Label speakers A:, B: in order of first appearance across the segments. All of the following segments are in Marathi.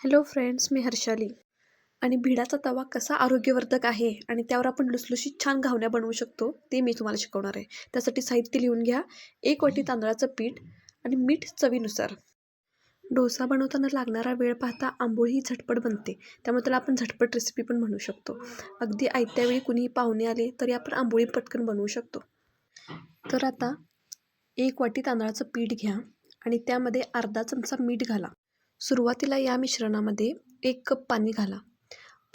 A: हॅलो फ्रेंड्स मी हर्षाली. आणि भिडाचा तवा कसा आरोग्यवर्धक आहे आणि त्यावर आपण लुसलुशीत छान घावण्या बनवू शकतो ते मी तुम्हाला शिकवणार आहे. त्यासाठी साहित्य लिहून घ्या एक वाटी तांदळाचं पीठ आणि मीठ चवीनुसार. डोसा बनवताना लागणारा वेळ पाहता आंबोळ ही झटपट बनते त्यामुळे त्याला आपण झटपट रेसिपी पण म्हणू शकतो. अगदी आयत्या वेळी कुणीही पाहुणे आले तरी आपण आंबोळी पटकन बनवू शकतो. तर आता एक वाटी तांदळाचं पीठ घ्या आणि त्यामध्ये अर्धा चमचा मीठ घाला. सुरुवातीला या मिश्रणामध्ये एक कप पाणी घाला.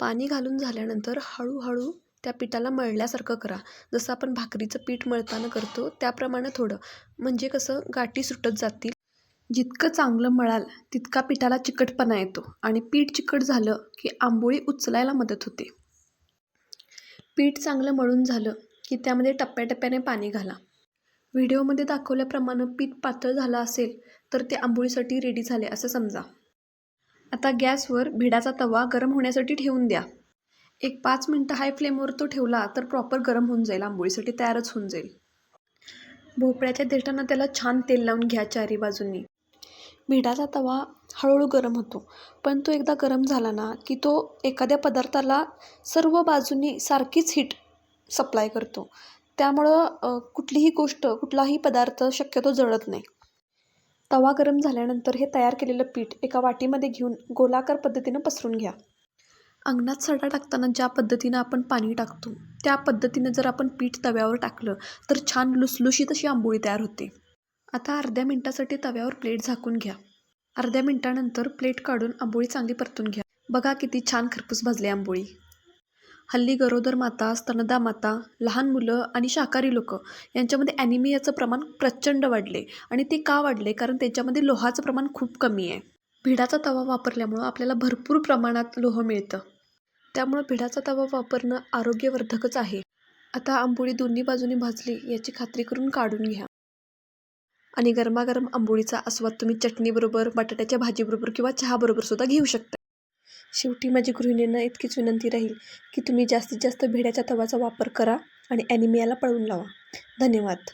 A: पाणी घालून झाल्यानंतर हळूहळू त्या पिठाला मळल्यासारखं करा. जसं आपण भाकरीचं पीठ मळताना करतो त्याप्रमाणे थोडं. म्हणजे कसं गाठी सुटत जातील. जितकं चांगलं मळाल तितका पिठाला चिकटपणा येतो आणि पीठ चिकट झालं की आंबोळी उचलायला मदत होते. पीठ चांगलं मळून झालं की त्यामध्ये टप्प्याटप्प्याने पाणी घाला. व्हिडिओमध्ये दाखवल्याप्रमाणे पीठ पातळ झालं असेल तर ते आंबोळीसाठी रेडी झाले असं समजा. आता गॅसवर भिडाचा तवा गरम होण्यासाठी ठेवून द्या. एक पाच मिनटं हाय फ्लेमवर तो ठेवला तर प्रॉपर गरम होऊन जाईल आंबोळीसाठी तयारच होऊन जाईल. भोपळ्याच्या देठांना त्याला छान तेल लावून घ्या चारी बाजूंनी. भिडाचा तवा हळूहळू गरम होतो पण तो एकदा गरम झाला ना की तो एखाद्या पदार्थाला सर्व बाजूंनी सारखीच हीट सप्लाय करतो. त्यामुळं कुठलीही गोष्ट कुठलाही पदार्थ शक्यतो जळत नाही. तवा गरम झाल्यानंतर हे तयार केलेलं पीठ एका वाटीमध्ये घेऊन गोलाकार पद्धतीनं पसरून घ्या. अंगणात सडा टाकताना ज्या पद्धतीनं आपण पाणी टाकतो त्या पद्धतीनं जर आपण पीठ तव्यावर टाकलं तर छान लुसलुशीत अशी आंबोळी तयार होते. आता अर्ध्या मिनटासाठी तव्यावर प्लेट झाकून घ्या. अर्ध्या मिनटानंतर प्लेट काढून आंबोळी चांगली परतून घ्या. बघा किती छान खरपूस भाजली आंबोळी. हल्ली गरोदर माता स्तनदा माता लहान मुलं आणि शाकाहारी लोक यांच्यामध्ये ॲनिमियाचं प्रमाण प्रचंड वाढले आणि ते का वाढले? कारण त्यांच्यामध्ये लोहाचं प्रमाण खूप कमी आहे. भिडाचा तवा वापरल्यामुळं आपल्याला भरपूर प्रमाणात लोह मिळतं. त्यामुळं भिडाचा तवा वापरणं आरोग्यवर्धकच आहे. आता आंबोळी दोन्ही बाजूनी भाजली याची खात्री करून काढून घ्या. आणि गरमागरम आंबोळीचा आस्वाद तुम्ही चटणीबरोबर बटाट्याच्या भाजीबरोबर किंवा चहाबरोबर सुद्धा घेऊ शकता. शेवटी माझी गृहिणींना इतकीच विनंती राहील की तुम्ही जास्तीत जास्त भेड्याच्या तवाचा वापर करा आणि ॲनिमियाला पळवून लावा. धन्यवाद.